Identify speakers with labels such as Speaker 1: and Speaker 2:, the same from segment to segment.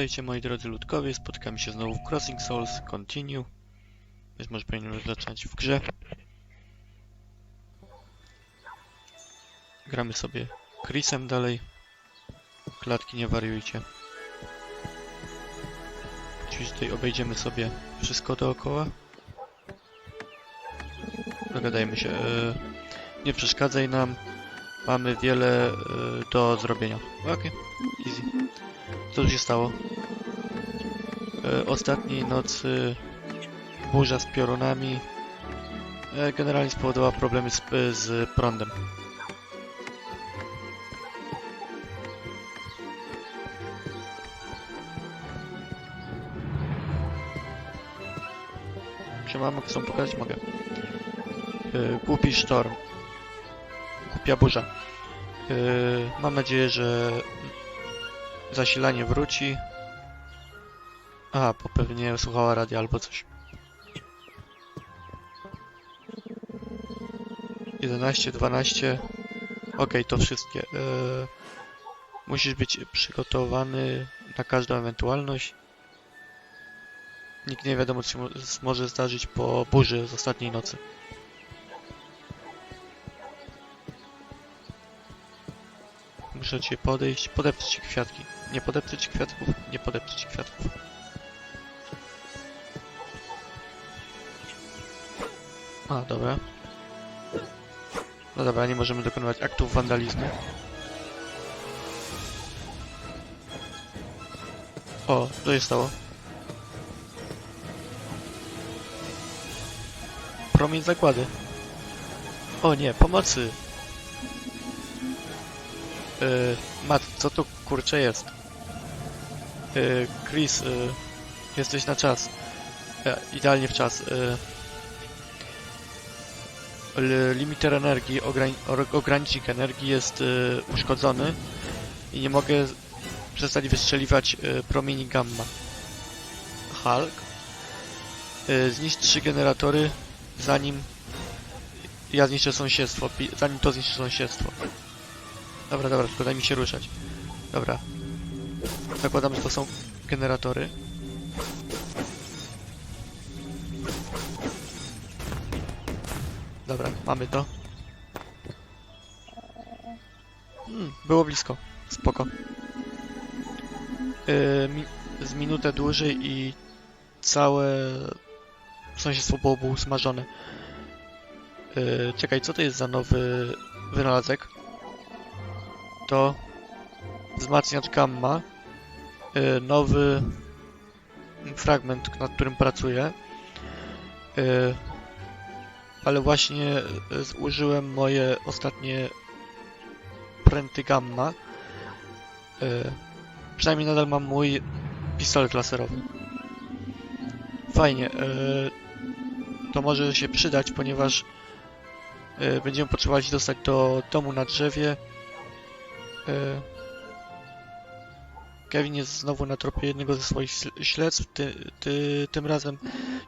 Speaker 1: Witajcie moi drodzy ludkowie, spotkamy się znowu w Crossing Souls Continue. Więc może powinienem zacząć w grze. Gramy sobie Chrisem dalej. Klatki nie wariujcie. Oczywiście tutaj obejdziemy sobie wszystko dookoła. Dogadajmy się. e, Nie przeszkadzaj nam. Mamy wiele e, do zrobienia. Okej, easy. Co tu się stało? E, ostatniej nocy burza z piorunami e, generalnie spowodowała problemy z, z prądem. Czy mam chcą pokazać? Mogę. E, głupi sztorm. Głupia burza. E, mam nadzieję, że zasilanie wróci. A, bo pewnie słuchała radia albo coś. 11, 12. Okej, to wszystkie. E, musisz być przygotowany na każdą ewentualność. Nikt nie wiadomo, co się mo- może zdarzyć po burzy z ostatniej nocy. Muszę ciebie podejść, podeprzeć ci kwiatki. Nie podeprzeć kwiatków, nie podeprzeć kwiatków. A, dobra. No dobra, nie możemy dokonywać aktów wandalizmu. O, co się stało? Promień zakłady. O nie, pomocy! Yy, Matt, co tu kurczę jest? Yy, Chris, yy, jesteś na czas. E, idealnie w czas. Limiter energii, ograń or- ogranicznik energii jest uszkodzony i nie mogę przestać wystrzeliwać promieni gamma. Hulk. Zniszcz trzy generatory, zanim ja zniszczę sąsiedztwo, zanim to zniszczy sąsiedztwo. Dobra, dobra, tylko daj mi się ruszać. Dobra. Zakładam, że to są generatory. Dobra, mamy to. Hmm, było blisko. Spoko. Yy, mi z minutę dłużej i całe sąsiedztwo byłoby usmażone. Yy, czekaj, co to jest za nowy wynalazek? To wzmacniacz gamma. Yy, nowy fragment, nad którym pracuję. Yy, ale właśnie y, zużyłem moje ostatnie pręty gamma. Y, przynajmniej nadal mam mój pistolet laserowy. Fajnie. y, to może się przydać, ponieważ y, będziemy potrzebować dostać do domu na drzewie. Kevin jest znowu na tropie jednego ze swoich śl- śledztw. Ty, ty, tym razem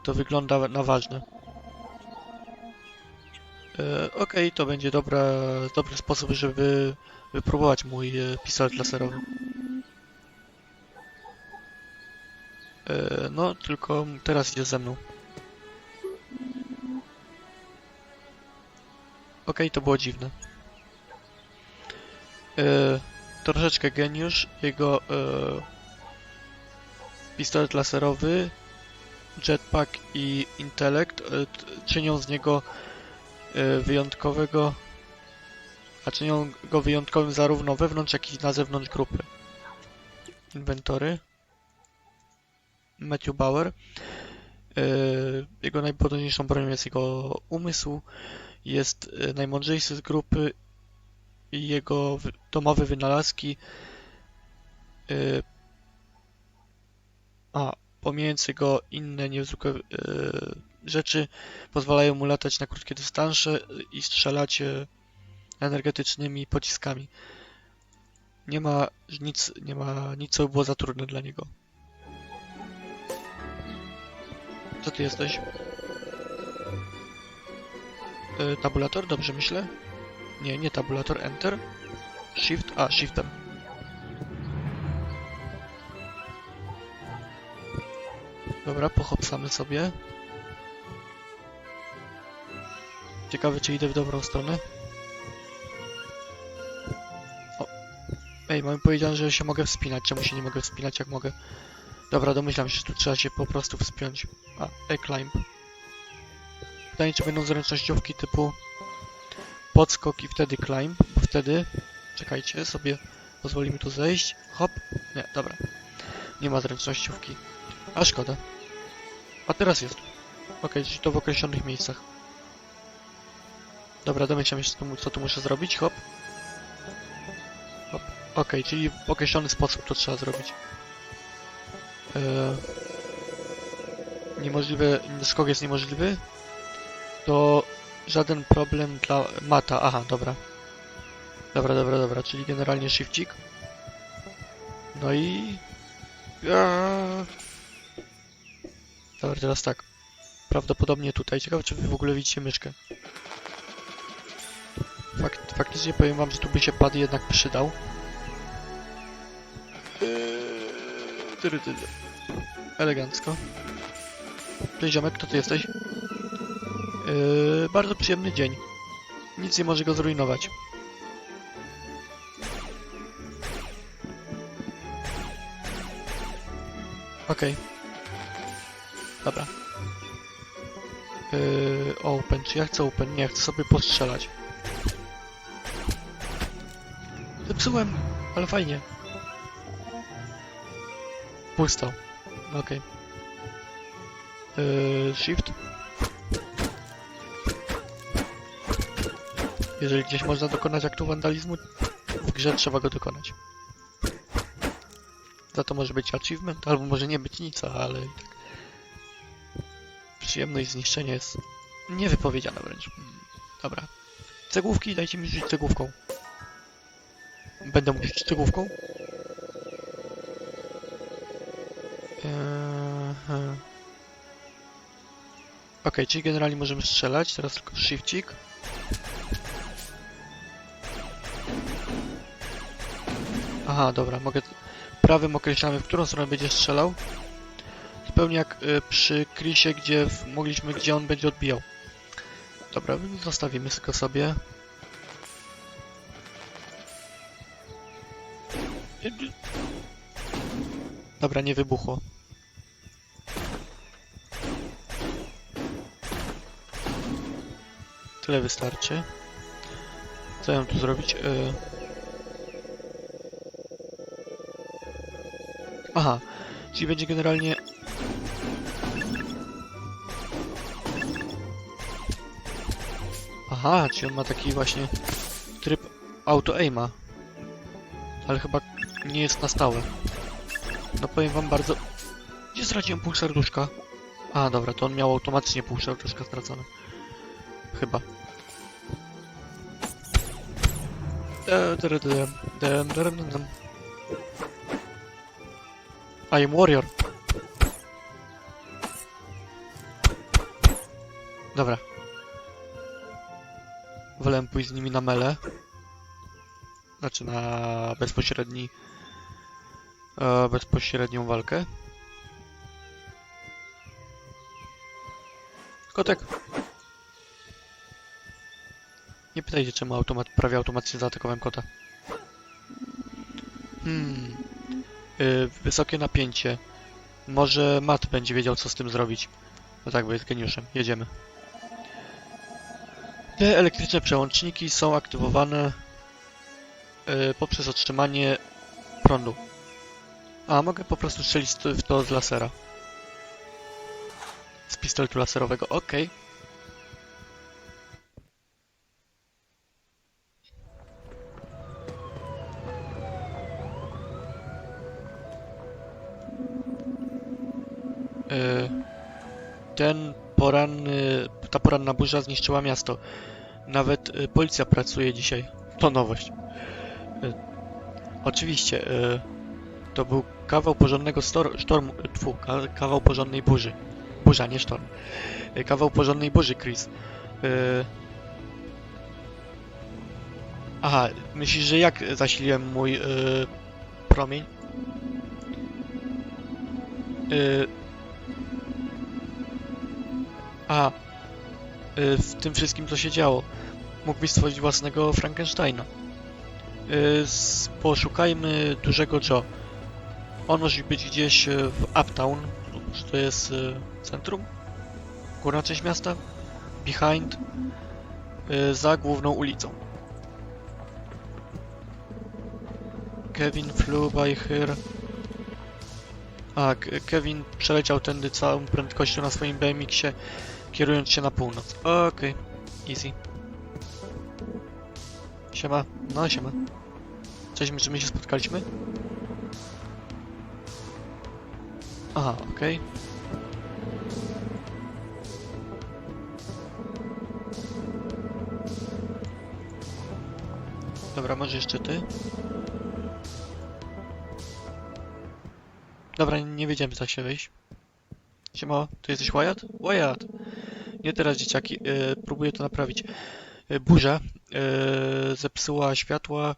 Speaker 1: to wygląda na ważne. E, Okej, to będzie dobra, dobry sposób, żeby wypróbować mój e, pistolet laserowy. E, no, tylko teraz idzie ze mną. Okej, to było dziwne. E, troszeczkę geniusz. Jego e, pistolet laserowy, jetpack i intelekt e, czynią z niego e, wyjątkowego, a czynią go wyjątkowym zarówno wewnątrz, jak i na zewnątrz grupy. Inwentory. Matthew Bauer. E, Jego najpotężniejszą bronią jest jego umysł. Jest e, najmądrzejszy z grupy jego domowe wynalazki. e, A, pomijając jego inne niezwykłe e, rzeczy, pozwalają mu latać na krótkie dystanse i strzelać e, energetycznymi pociskami. Nie ma nic, nie ma nic, co by było za trudne dla niego. Co ty jesteś? Tabulator, dobrze myślę? Nie, nie tabulator, enter. Shift, a, shiftem. Dobra, pochopsamy sobie. Ciekawe, czy idę w dobrą stronę. O. Ej, mamy powiedziane, że się mogę wspinać. Czemu się nie mogę wspinać, jak mogę? Dobra, domyślam się, że tu trzeba się po prostu wspiąć. A, e-climb. Pytanie, czy będą zręcznościówki typu podskok i wtedy climb, wtedy... Czekajcie, sobie pozwolimy tu zejść. Hop. Nie, dobra. Nie ma zręcznościówki. A szkoda. A teraz jest. Okej, czyli to w określonych miejscach. Dobra, domyślam się, co tu- muszę zrobić. Hop. Hop. Okej, czyli w określony sposób to trzeba zrobić. Eee... Niemożliwe... Skok jest niemożliwy. To żaden problem dla mata. Aha, dobra. Dobra, dobra, dobra, czyli generalnie shifcik. No i... Eee... Dobra, teraz tak. Prawdopodobnie tutaj. Ciekawe, czy wy w ogóle widzicie myszkę. Fakt, faktycznie powiem wam, że tu by się pad jednak przydał. Eee, tyry, tyry. Elegancko. Cześć ziomek, kto ty jesteś? Eee, bardzo przyjemny dzień. Nic nie może go zrujnować. Okej. Dobra. Yy, open. Czy ja chcę open? Nie, chcę sobie postrzelać. Zepsułem, ale fajnie. Pusto. Okej. Yy, shift. Jeżeli gdzieś można dokonać aktu wandalizmu, w grze trzeba go dokonać. Za to może być achievement, albo może nie być nic, ale i tak. Przyjemność zniszczenia jest niewypowiedziana wręcz. Mm, Dobra. Cegłówki, dajcie mi rzucić cegłówką. Będę mógł rzucić cegłówką? Eee, Okej, czyli generalnie możemy strzelać, teraz tylko shifcik. Aha, dobra, mogę... Prawym określamy, w którą stronę będzie strzelał. Zupełnie jak y, przy Chrisie, gdzie w, mogliśmy, gdzie on będzie odbijał. Dobra, zostawimy tylko sobie. Dobra, nie wybuchło. Tyle wystarczy. Co ja mam tu zrobić? Y... Aha, czyli będzie generalnie... Aha, czyli on ma taki właśnie tryb auto-aima. Ale chyba nie jest na stałe. No powiem wam bardzo... Gdzie straciłem pół serduszka? A, dobra, to on miał automatycznie pół serduszka stracone. Chyba. I am warrior. Dobra. Wolałem pójść z nimi na mele. Znaczy na bezpośredni... E, bezpośrednią walkę. Kotek! Nie pytajcie, czemu automat, prawie automatycznie zaatakowałem kota. Hmm. Y, wysokie napięcie. Może Matt będzie wiedział, co z tym zrobić. No tak, bo jest geniuszem. Jedziemy. Te elektryczne przełączniki są aktywowane y, poprzez otrzymanie prądu. A, mogę po prostu strzelić w to z lasera. Z pistoletu laserowego, okej. Y, Ten poranny, ta poranna burza zniszczyła miasto. Nawet y, policja pracuje dzisiaj. To nowość. Y, Oczywiście, to był kawał porządnego sztormu, tfu, ka- kawał porządnej burzy. Burza, nie sztorm. Kawał porządnej burzy, Chris. Aha, myślisz, że jak zasiliłem mój promień? A, y, w tym wszystkim co się działo. Mógłbyś stworzyć własnego Frankensteina. Y, Poszukajmy dużego Joe. On może być gdzieś y, w Uptown, czy to jest centrum? Górna część miasta? Behind? Za główną ulicą. Kevin flew by here. A, Kevin przeleciał tędy całą prędkością na swoim BMX-ie, kierując się na północ. Okej, easy. Siema, no siema. Cześć, czy my się spotkaliśmy? Aha, okej. Dobra, może jeszcze ty? Dobra, nie wiedziałem, że tak się wyjść. Siema, tu jesteś Wyatt? Wyatt! Nie teraz, dzieciaki. E, próbuję to naprawić. E, burza e, zepsuła światła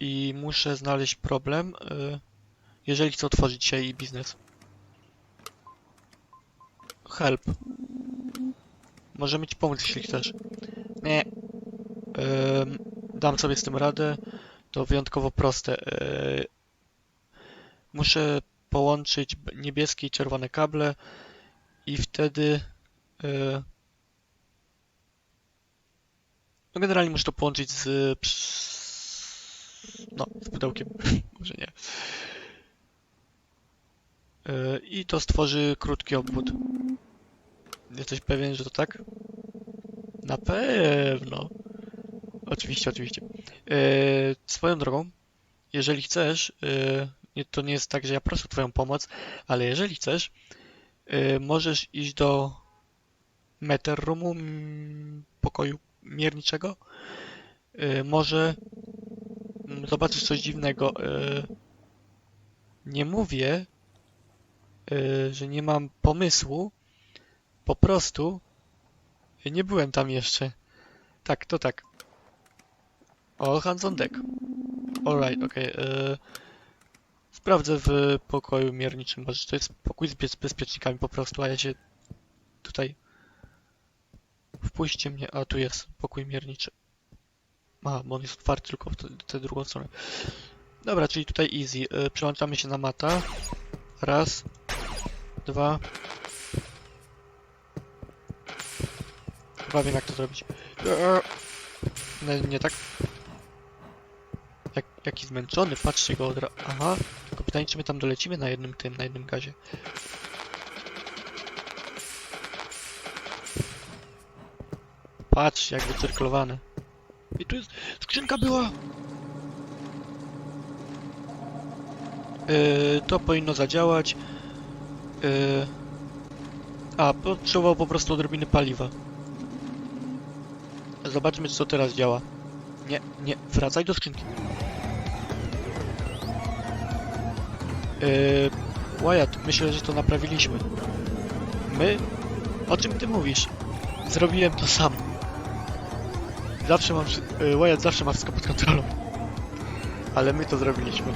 Speaker 1: i muszę znaleźć problem, e, jeżeli chcę otworzyć się i biznes. Help. Możemy ci pomóc, jeśli chcesz. Nie. Em, dam sobie z tym radę. To wyjątkowo proste. E, muszę połączyć niebieskie i czerwone kable i wtedy e, no generalnie muszę to połączyć z no, z pudełkiem, może nie. E, I to stworzy krótki obwód. Jesteś pewien, że to tak? Na pewno. Oczywiście, oczywiście. E, swoją drogą, jeżeli chcesz, e, to nie jest tak, że ja proszę o Twoją pomoc, ale jeżeli chcesz, możesz iść do Meter mm, pokoju mierniczego. Y, może zobaczysz coś dziwnego. Y, nie mówię, y, że nie mam pomysłu. Po prostu nie byłem tam jeszcze. Tak, to tak. O, hands on deck. Alright, okej. y, Sprawdzę w pokoju mierniczym, może to jest pokój z bez- bezpiecznikami po prostu, a ja się tutaj... Wpuśćcie mnie, a tu jest pokój mierniczy. A, bo on jest otwarty tylko w tę- drugą stronę. Dobra, czyli tutaj easy. Y, Przełączamy się na mata. Raz. Dwa. Chyba wiem jak to zrobić. Eee. Nie, nie tak. Jak, jaki zmęczony, patrzcie go od ra... Aha. Tylko pytanie, czy my tam dolecimy na jednym tym, na jednym gazie. Patrz, jak wycyrklowane. I tu jest... Skrzynka była! Yy, to powinno zadziałać. Yy... A, potrzebował po prostu odrobiny paliwa. Zobaczmy, co teraz działa. Nie, nie, wracaj do skrzynki. Yy, Wyatt, myślę, że to naprawiliśmy. My? O czym ty mówisz? Zrobiłem to sam. Zawsze mam... Yy, Wyatt zawsze ma wszystko pod kontrolą. Ale my to zrobiliśmy.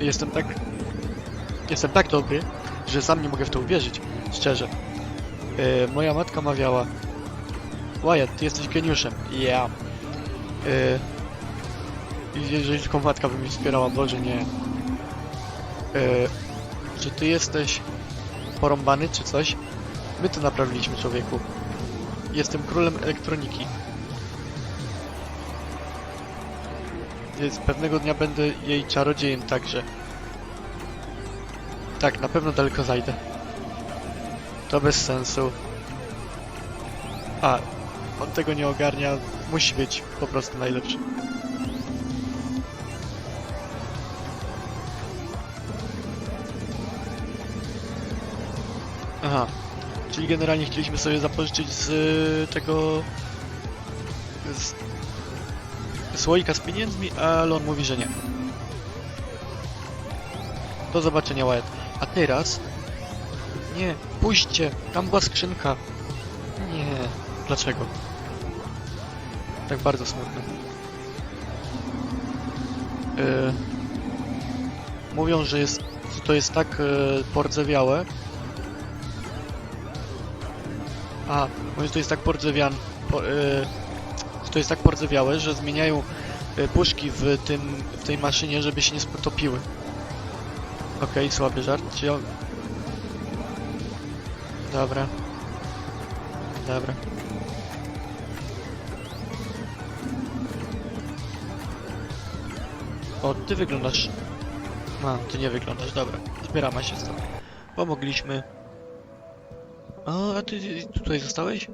Speaker 1: Jestem tak... Jestem tak dobry, że sam nie mogę w to uwierzyć. Szczerze. Yy, moja matka mawiała... Wyatt, ty jesteś geniuszem. I jeżeli tylko matka by mnie wspierała, Boże nie. Yy, czy ty jesteś porąbany, czy coś? My to naprawiliśmy, człowieku. Jestem królem elektroniki. Więc pewnego dnia będę jej czarodziejem także. Tak, na pewno daleko zajdę. To bez sensu. A, on tego nie ogarnia. Musi być po prostu najlepszy. Generalnie chcieliśmy sobie zapożyczyć z y, tego... z słoika z pieniędzmi, ale on mówi, że nie. Do zobaczenia, Wyatt. A teraz... Nie, puśćcie! Tam była skrzynka. Nie. Dlaczego? Tak bardzo smutno. Yy, mówią, że jest, że to jest tak yy, pordzewiałe, A, to jest tak pordzewian... Po, y, to jest tak pordzewiałe, że zmieniają y, puszki w tym, w tej maszynie, żeby się nie potopiły. Okej, słaby żart. Dobra. Dobra. O, ty wyglądasz... A, ty nie wyglądasz, dobra. Zbieramy się stąd. Pomogliśmy. O, a ty, tutaj zostałeś?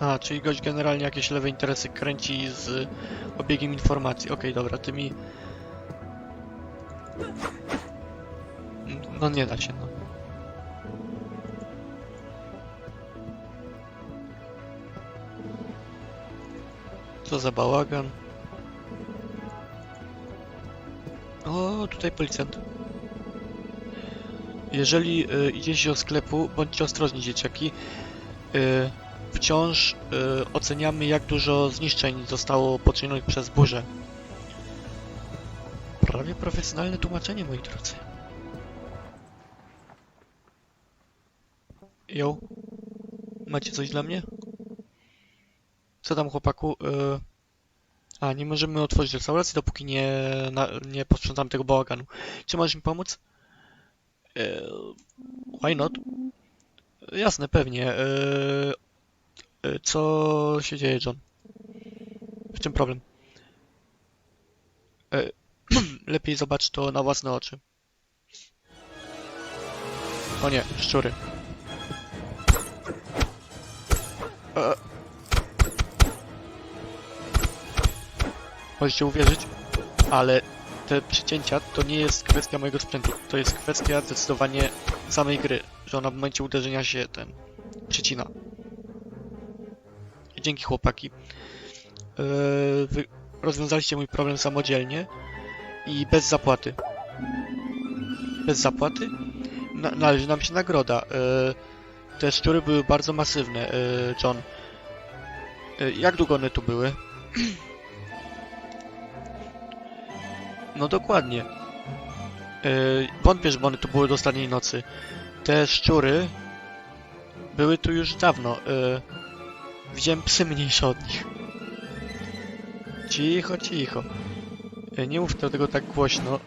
Speaker 1: A, czyli gość generalnie jakieś lewe interesy kręci z obiegiem informacji. Okej, dobra, ty mi... No nie da się, no. Co za bałagan. O, tutaj policjant. Jeżeli y, idziecie do sklepu, bądźcie ostrożni, dzieciaki. Y, wciąż y, oceniamy, jak dużo zniszczeń zostało poczynionych przez burzę. Prawie profesjonalne tłumaczenie, moi drodzy. Jo. Macie coś dla mnie? Co tam, chłopaku? Y... A, nie możemy otworzyć restauracji, dopóki nie, na, nie posprzątam tego bałaganu. Czy możesz mi pomóc? Y... Why not? Jasne, pewnie. Y, Co się dzieje, John? W czym problem? Y... Lepiej zobacz to na własne oczy. O nie, szczury. E, Możecie uwierzyć, ale te przycięcia to nie jest kwestia mojego sprzętu. To jest kwestia zdecydowanie samej gry, że ona w momencie uderzenia się ten przycina. Dzięki chłopaki. Yy, rozwiązaliście mój problem samodzielnie i bez zapłaty. Bez zapłaty? Na należy nam się nagroda. Yy, te szczury były bardzo masywne, yy, John. Yy, jak długo one tu były? No dokładnie. Yy, wątpię, żeby one tu były do ostatniej nocy. Te szczury były tu już dawno. Yy, widziałem psy mniejsze od nich. Cicho, cicho. Yy, nie mów tego tak głośno.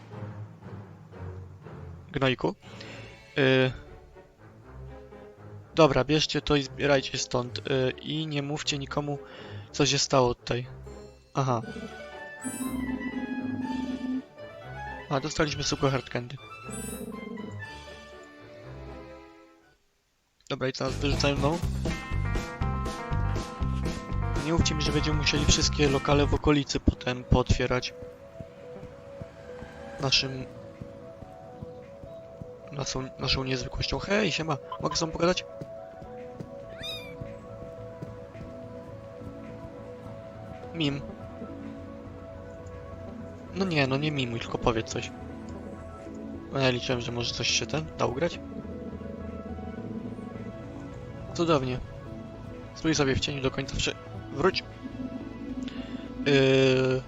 Speaker 1: Gnojku. Yy, dobra, bierzcie to i zbierajcie stąd. Yy, I nie mówcie nikomu, co się stało tutaj. Aha. A, dostaliśmy suche hard candy. Dobra, i co wyrzucają znowu? Nie mówcie mi, że będziemy musieli wszystkie lokale w okolicy potem pootwierać. Naszym... Naszą, naszą niezwykłością. Hej, siema, mogę z tobą pogadać? Mim. No nie, no nie mimuj, tylko powiedz coś. No ja liczyłem, że może coś się ten da ugrać. Cudownie. Stój sobie w cieniu do końca wszy... Wróć. Yy...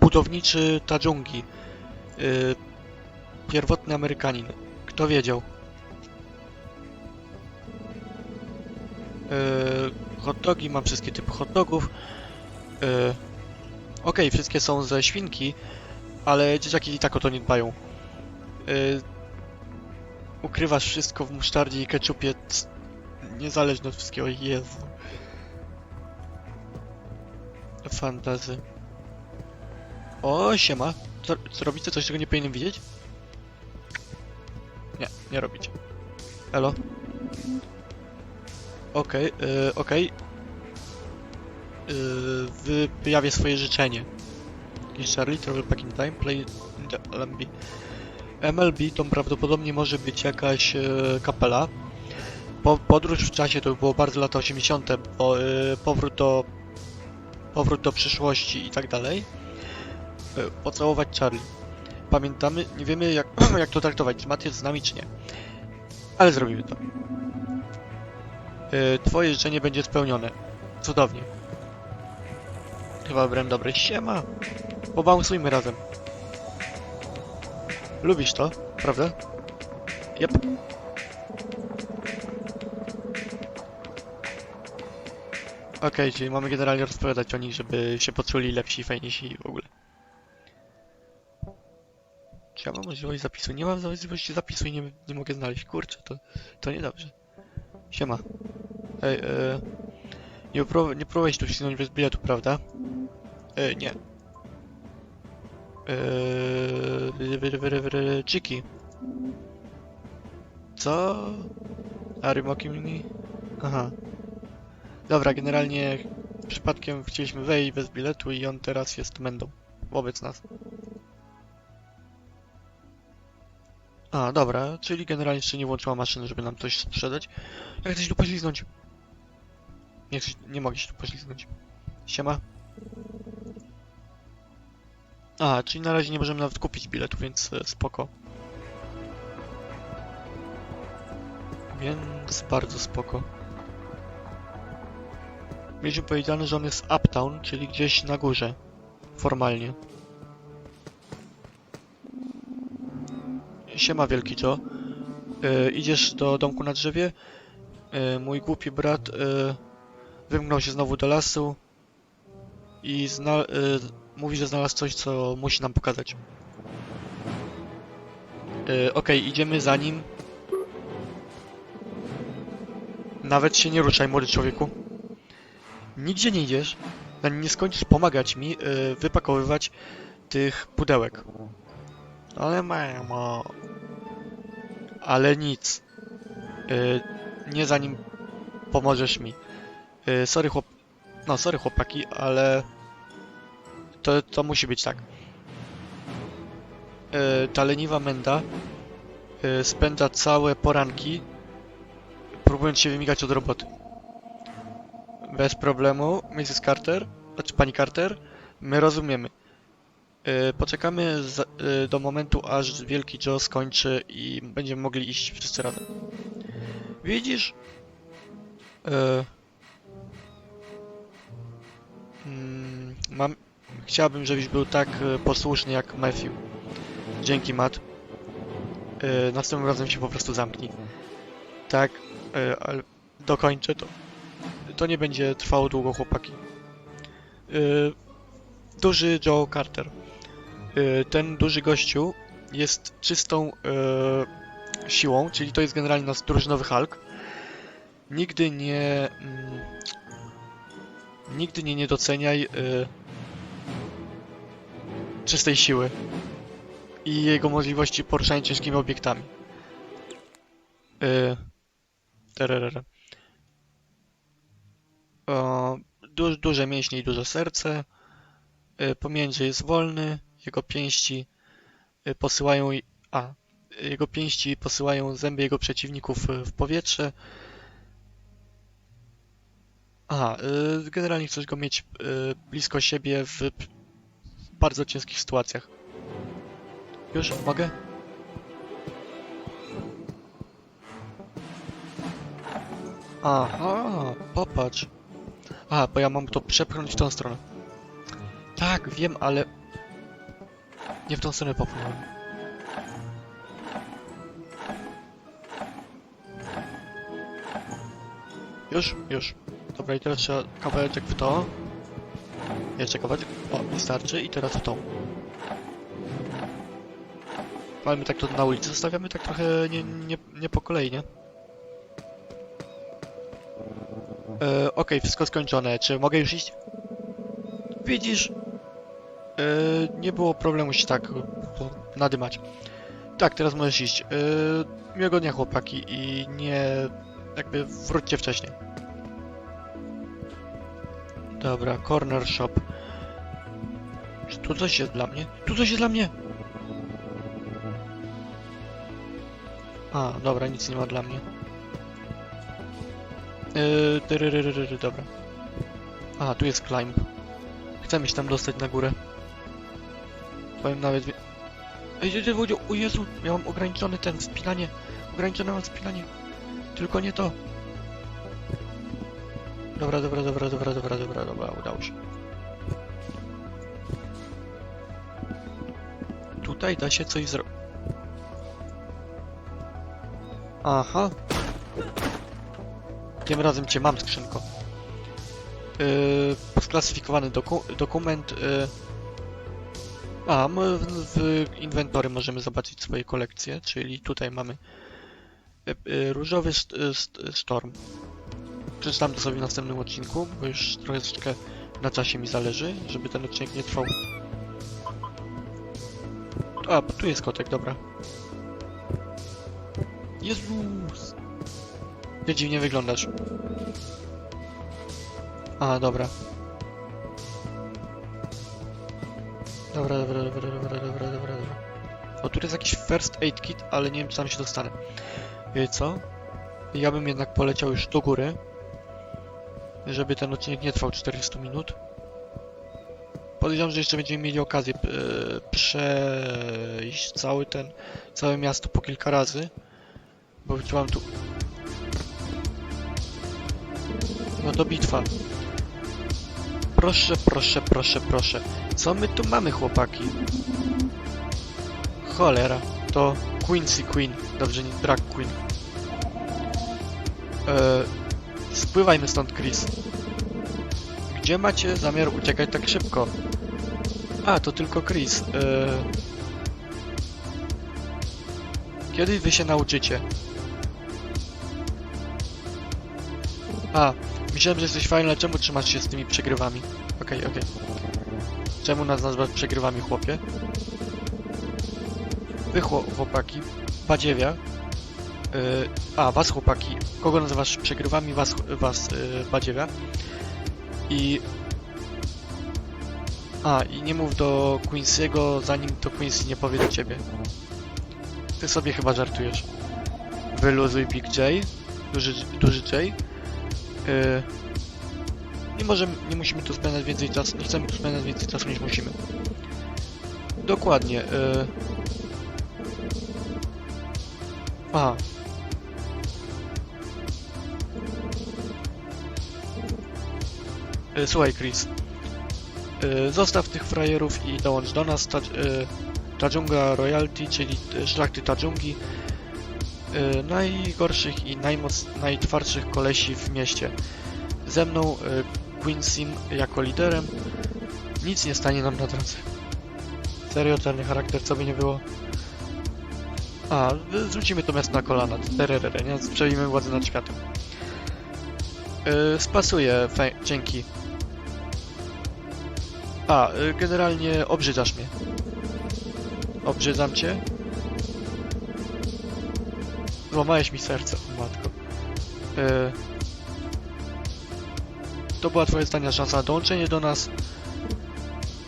Speaker 1: Budowniczy Tadżungi. Yy... Pierwotny Amerykanin. Kto wiedział? Yy... Hot dogi, mam wszystkie typy hot dogów. Yy... Okej, wszystkie są ze świnki, ale dzieciaki i tak o to nie dbają. Yy, ukrywasz wszystko w musztardzie i keczupie, niezależnie od wszystkiego, Jezu. Fantazy. O, siema. Co, co robicie? Coś, czego nie powinienem widzieć? Nie, nie robicie. Elo. Okej, yy, okej. Yy, wyjawię swoje życzenie. Charlie, Travel Back in Time, Play LMB. MLB to prawdopodobnie może być jakaś e, kapela. Po, podróż w czasie to by było bardzo lata 80., bo, e, powrót do powrót do przyszłości i tak dalej. E, pocałować Charlie. Pamiętamy, nie wiemy jak, jak to traktować, czy Matt jest z nami, czy nie. Ale zrobimy to. E, twoje życzenie będzie spełnione. Cudownie. Chyba wybrałem dobre. Siema! Pobounsujmy razem. Lubisz to, prawda? Yep. Okej, czyli mamy generalnie rozpowiadać o nich, żeby się poczuli lepsi, fajniejsi w ogóle. Czy ja mam możliwość zapisu? Nie mam możliwości zapisu i nie, nie mogę znaleźć. Kurczę, to, to niedobrze. Siema. Ej, e, nie, pró nie próbowałeś tu wcisnąć bez biletu, prawda? E, nie. Eee, Chiki. Co? Are you mocking me? Aha. Dobra, generalnie przypadkiem chcieliśmy wejść bez biletu i on teraz jest mędą wobec nas. A, dobra, czyli generalnie jeszcze nie włączyła maszyny, żeby nam coś sprzedać. Jak chcesz tu poślizgnąć? Nie, nie mogę się tu poślizgnąć. Siema. A, czyli na razie nie możemy nawet kupić biletu, więc e, spoko. Więc bardzo spoko. Mieliśmy powiedziane, że on jest uptown, czyli gdzieś na górze. Formalnie. Siema wielki Joe. E, idziesz do domku na drzewie? E, mój głupi brat wymknął się znowu do lasu i zna, mówi, że znalazł coś, co musi nam pokazać. E, Okej, idziemy za nim. Nawet się nie ruszaj, młody człowieku. Nigdzie nie idziesz, zanim nie skończysz pomagać mi e, wypakowywać tych pudełek. Ale mamo... Ale nic. E, nie zanim pomożesz mi. E, sorry chłop... No, sorry chłopaki, ale... To, to musi być tak. E, ta leniwa menda e, spędza całe poranki próbując się wymigać od roboty. Bez problemu, Mrs. Carter, znaczy pani Carter, my rozumiemy. E, poczekamy e, do momentu, aż wielki Joe skończy i będziemy mogli iść wszyscy razem. Widzisz? E, mm, mam, chciałbym, żebyś był tak e, posłuszny jak Matthew. Dzięki, Matt. E, następnym razem się po prostu zamknij. Tak, e, ale dokończę to. To nie będzie trwało długo, chłopaki. E, duży Joe Carter. E, ten duży gościu jest czystą e, siłą, czyli to jest generalnie nasz drużynowy Hulk. Nigdy nie... Mm, nigdy nie niedoceniaj e, czystej siły i jego możliwości poruszania ciężkimi obiektami. Yy. O, du duże mięśnie i duże serce. Yy, pomiędzy jest wolny. Jego pięści yy, posyłają... A. Jego pięści posyłają zęby jego przeciwników yy, w powietrze. Aha, yy, generalnie chcesz go mieć yy, blisko siebie w bardzo ciężkich sytuacjach. Już mogę? Aha, popatrz. A, bo ja mam to przepchnąć w tą stronę. Tak, wiem, ale... Nie w tą stronę popchnąłem. Już? Już. Dobra, i teraz trzeba kawałeczek w to. Jeszcze kawałeczek. O, wystarczy. I teraz w tą. Ale my tak to na ulicy zostawiamy tak trochę nie, nie, nie po kolei, nie? E, Okej, wszystko skończone. Czy mogę już iść? Widzisz? E, nie było problemu się tak nadymać. Tak, teraz możesz iść. E, miłego dnia chłopaki i nie... jakby wróćcie wcześniej. Dobra, corner shop. Czy tu coś jest dla mnie? Tu coś jest dla mnie! A, dobra, nic nie ma dla mnie. Yy, dobra. A, tu jest climb. Chcemy się tam dostać na górę. Powiem nawet... Ej, ty, ty, o Jezu, miałam ograniczony ten, spinanie. Ograniczone mam spinanie. Tylko nie to. Dobra, dobra, dobra, dobra, dobra, dobra, dobra, udało się. tutaj da się coś zrobić. Aha. Tym razem cię mam, skrzynko. Yy, sklasyfikowany doku dokument. Yy. A, my w, w inwentory możemy zobaczyć swoje kolekcje, czyli tutaj mamy yy, yy, różowy st st storm. Przeczytam to sobie w następnym odcinku, bo już troszeczkę na czasie mi zależy, żeby ten odcinek nie trwał. A, tu jest kotek, dobra. Jezus! Ty dziwnie wyglądasz. A, dobra. Dobra, dobra, dobra, dobra, dobra, dobra, dobra. O, tu jest jakiś first aid kit, ale nie wiem, czy tam się dostanę. Wie co? Ja bym jednak poleciał już do góry. Żeby ten odcinek nie trwał 40 minut. Podejrzewam, że jeszcze będziemy mieli okazję e, przejść cały ten, całe miasto po kilka razy. Bo wyczułam tu... No to bitwa. Proszę, proszę, proszę, proszę. Co my tu mamy, chłopaki? Cholera. To Quincy Queen. Dobrze, nie Drag Queen. Eee, spływajmy stąd, Chris. Gdzie macie zamiar uciekać tak szybko? A, to tylko Chris. Eee... Kiedy wy się nauczycie? A, myślałem, że jesteś fajny, ale czemu trzymasz się z tymi przegrywami? Okej, okej. Czemu nas nazywasz przegrywami, chłopie? Wy chło- chłopaki, badziewia. Yy, a, was chłopaki, kogo nazywasz przegrywami? Was, was yy, badziewia. I... A, i nie mów do Quincy'ego, zanim to Quincy nie powie do ciebie. Ty sobie chyba żartujesz. Wyluzuj Big J, duży, duży J. Yy, nie możemy, nie musimy tu spędzać więcej czasu, nie chcemy tu spędzać więcej czasu niż musimy. Dokładnie. Yy. A. Słuchaj, Chris. Yy, zostaw tych frajerów i dołącz do nas. Yy, Tajunga Royalty, czyli yy, szlachty Tajungi. Yy, najgorszych i najmoc, najtwardszych kolesi w mieście. Ze mną Quincy jako liderem. Nic nie stanie nam na drodze. Serio, czarny charakter, co by nie było. A, zrzucimy to miasto na kolana. Tererere, nie? Przejmijmy władzę nad światem. Y, spasuję, dzięki. A, y, generalnie obrzydzasz mnie. Obrzydzam cię? Złamałeś mi serce, matko. Y, to była twoja ostatnia szansa na dołączenie do nas.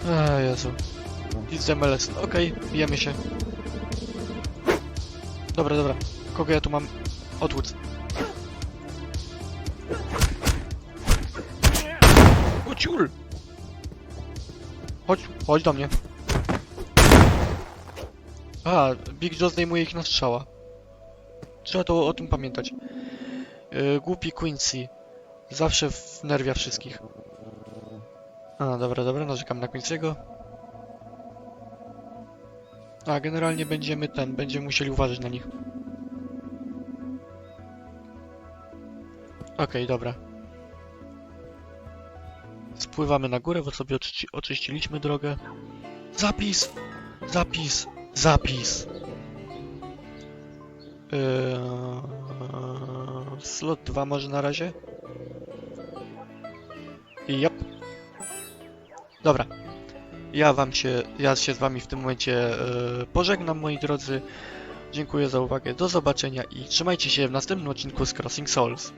Speaker 1: Eee, Jezu. Nic z MLS. Okej, bijemy się. Dobra, dobra. Kogo ja tu mam? Odwód. Chodź, chodź do mnie. A, Big Joe zdejmuje ich na strzała. Trzeba to o tym pamiętać. Yy, głupi Quincy. Zawsze wnerwia wszystkich. A, dobra, dobra, narzekam na Quincy'ego. A, generalnie będziemy ten, będziemy musieli uważać na nich. Okej, dobra. Spływamy na górę, bo sobie oczyści oczyściliśmy drogę. Zapis! Zapis! Zapis! Yy, slot 2 może na razie? Jop. Dobra. Ja wam się, ja się z wami w tym momencie e, pożegnam, moi drodzy. Dziękuję za uwagę, do zobaczenia i trzymajcie się w następnym odcinku z Crossing Souls.